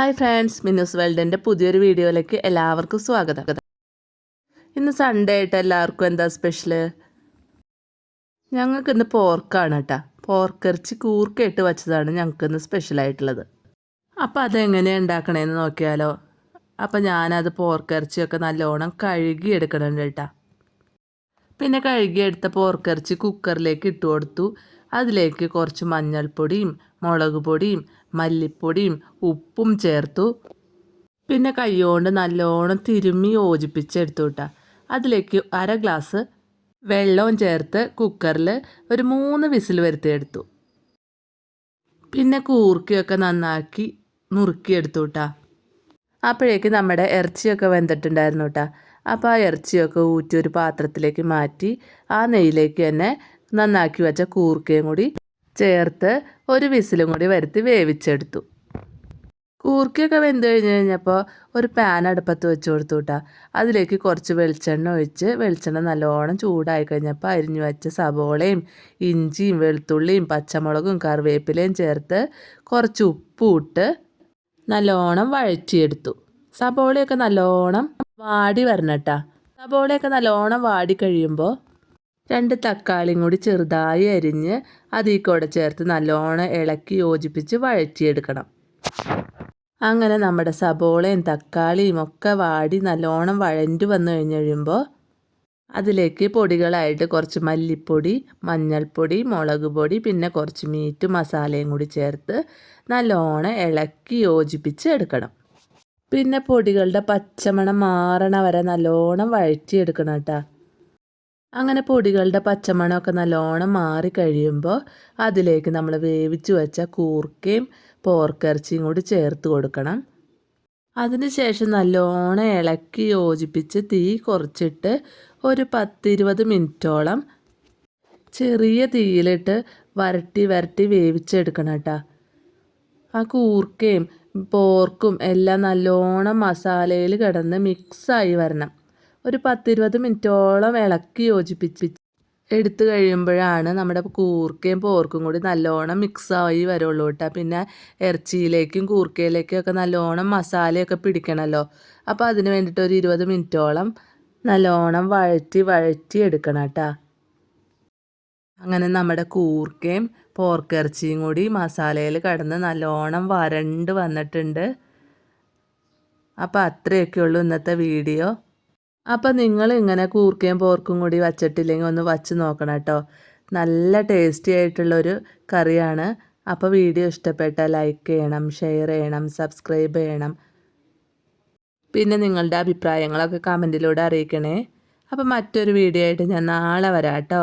Hi friends Minnu's വേൾഡിന്റെ പുതിയൊരു വീഡിയോയിലേക്ക് എല്ലാവർക്കും സ്വാഗതം. ഇന്ന് സൺഡേ ആയിട്ട് എല്ലാവർക്കും എന്താ സ്പെഷ്യൽ ഞങ്ങൾക്ക് ഇന്ന് പോർക്കാണ് കേട്ടോ പോർക്കിറച്ചി കൂർക്കയിട്ട് വച്ചതാണ് ഞങ്ങൾക്ക് ഇന്ന് സ്പെഷ്യലായിട്ടുള്ളത് അപ്പോൾ അതെങ്ങനെയാണ് ഉണ്ടാക്കണേന്ന് നോക്കിയാലോ? അപ്പോൾ ഞാനത് പോർക്കിറച്ചിയൊക്കെ നല്ലോണം കഴുകി എടുക്കണുണ്ട് കേട്ടോ പിന്നെ കഴുകിയെടുത്ത പോർക്കിറച്ചി കുക്കറിലേക്ക് ഇട്ട് കൊടുത്തു. അതിലേക്ക് കുറച്ച് മഞ്ഞൾപ്പൊടിയും മുളക് പൊടിയും മല്ലിപ്പൊടിയും ഉപ്പും ചേർത്തു. പിന്നെ കൈകൊണ്ട് നല്ലോണം തിരുമ്മി യോജിപ്പിച്ചെടുത്തു കേട്ടോ അതിലേക്ക് അര ഗ്ലാസ് വെള്ളവും ചേർത്ത് കുക്കറിൽ ഒരു മൂന്ന് വിസിൽ വരുത്തിയെടുത്തു. പിന്നെ കൂർക്കിയൊക്കെ നന്നാക്കി നുറുക്കിയെടുത്തു കേട്ടോ അപ്പോഴേക്ക് നമ്മുടെ ഇറച്ചിയൊക്കെ വെന്തിട്ടുണ്ടായിരുന്നു കേട്ടോ അപ്പോൾ ആ ഇറച്ചിയൊക്കെ ഊറ്റി ഒരു പാത്രത്തിലേക്ക് മാറ്റി ആ നെയ്യിലേക്ക് തന്നെ നന്നാക്കി വെച്ച കൂർക്കയും കൂടി ചേർത്ത് ഒരു വിസിലും കൂടി വരുത്തി വേവിച്ചെടുത്തു. കൂർക്കയൊക്കെ വെന്ത് കഴിഞ്ഞ് കഴിഞ്ഞപ്പോൾ ഒരു പാൻ അടുപ്പത്ത് വെച്ച് കൊടുത്തു കേട്ടോ അതിലേക്ക് കുറച്ച് വെളിച്ചെണ്ണ ഒഴിച്ച് വെളിച്ചെണ്ണ നല്ലോണം ചൂടായി കഴിഞ്ഞപ്പോൾ അരിഞ്ഞു വെച്ച സബോളയും ഇഞ്ചിയും വെളുത്തുള്ളിയും പച്ചമുളകും കറിവേപ്പിലയും ചേർത്ത് കുറച്ച് ഉപ്പും ഇട്ട് നല്ലോണം വഴറ്റിയെടുത്തു. സബോളയൊക്കെ നല്ലോണം വാടി വരണട്ടാ സബോളയൊക്കെ നല്ലോണം വാടി കഴിയുമ്പോൾ രണ്ട് തക്കാളിയും കൂടി ചെറുതായി അരിഞ്ഞ് അതിൽ കൂടെ ചേർത്ത് നല്ലോണം ഇളക്കി യോജിപ്പിച്ച് വഴറ്റിയെടുക്കണം. അങ്ങനെ നമ്മുടെ സബോളയും തക്കാളിയും ഒക്കെ വാടി നല്ലോണം വഴഞ്ഞു വന്നു കഴിഞ്ഞ് കഴിയുമ്പോൾ അതിലേക്ക് പൊടികളായിട്ട് കുറച്ച് മല്ലിപ്പൊടി മഞ്ഞൾപ്പൊടി മുളക് പൊടി പിന്നെ കുറച്ച് മീറ്റ് മസാലയും കൂടി ചേർത്ത് നല്ലോണം ഇളക്കി യോജിപ്പിച്ച് എടുക്കണം. പിന്നെ പൊടികളുടെ പച്ചമണം മാറണ വരെ നല്ലോണം വഴറ്റിയെടുക്കണം കേട്ടോ. അങ്ങനെ പൊടികളുടെ പച്ചമണമൊക്കെ നല്ലോണം മാറി കഴിയുമ്പോൾ അതിലേക്ക് നമ്മൾ വേവിച്ച് വെച്ച കൂർക്കയും പോർക്കിറച്ചിയും കൂടി ചേർത്ത് കൊടുക്കണം. അതിനുശേഷം നല്ലോണം ഇളക്കി യോജിപ്പിച്ച് തീ കുറച്ചിട്ട് ഒരു പത്തിരുപത് മിനിറ്റോളം ചെറിയ തീയിലിട്ട് വരട്ടി വരട്ടി വേവിച്ചെടുക്കണം കേട്ടോ. ആ കൂർക്കയും പോർക്കും എല്ലാം നല്ലോണം മസാലയിൽ കിടന്ന് മിക്സായി വരണം. ഒരു പത്തിരുപത് മിനിറ്റോളം ഇളക്കി യോജിപ്പിച്ച് എടുത്തു കഴിയുമ്പോഴാണ് നമ്മുടെ കൂർക്കയും പോർക്കും കൂടി നല്ലോണം മിക്സായി വരുള്ളൂ കേട്ടോ. പിന്നെ ഇറച്ചിയിലേക്കും കൂർക്കയിലേക്കും ഒക്കെ നല്ലോണം മസാലയൊക്കെ പിടിക്കണമല്ലോ. അപ്പോൾ അതിന് വേണ്ടിയിട്ട് ഒരു ഇരുപത് മിനിറ്റോളം നല്ലോണം വഴറ്റി വഴറ്റി എടുക്കണം കേട്ടോ. അങ്ങനെ നമ്മുടെ കൂർക്കയും പോർക്കിറച്ചിയും കൂടി മസാലയിൽ കടന്ന് നല്ലോണം വരണ്ട് വന്നിട്ടുണ്ട്. അപ്പോൾ അത്രയൊക്കെ ഉള്ളൂ ഇന്നത്തെ വീഡിയോ. അപ്പോൾ നിങ്ങൾ ഇങ്ങനെ കൂർക്കയും പോർക്കും കൂടി വച്ചിട്ടില്ലെങ്കിൽ ഒന്ന് വച്ച് നോക്കണം കേട്ടോ. നല്ല ടേസ്റ്റി ആയിട്ടുള്ളൊരു കറിയാണ്. അപ്പോൾ വീഡിയോ ഇഷ്ടപ്പെട്ടാൽ ലൈക്ക് ചെയ്യണം ഷെയർ ചെയ്യണം സബ്സ്ക്രൈബ് ചെയ്യണം. പിന്നെ നിങ്ങളുടെ അഭിപ്രായങ്ങളൊക്കെ കമന്റിലൂടെ അറിയിക്കണേ. അപ്പം മറ്റൊരു വീഡിയോ ആയിട്ട് ഞാൻ നാളെ വരാം കേട്ടോ.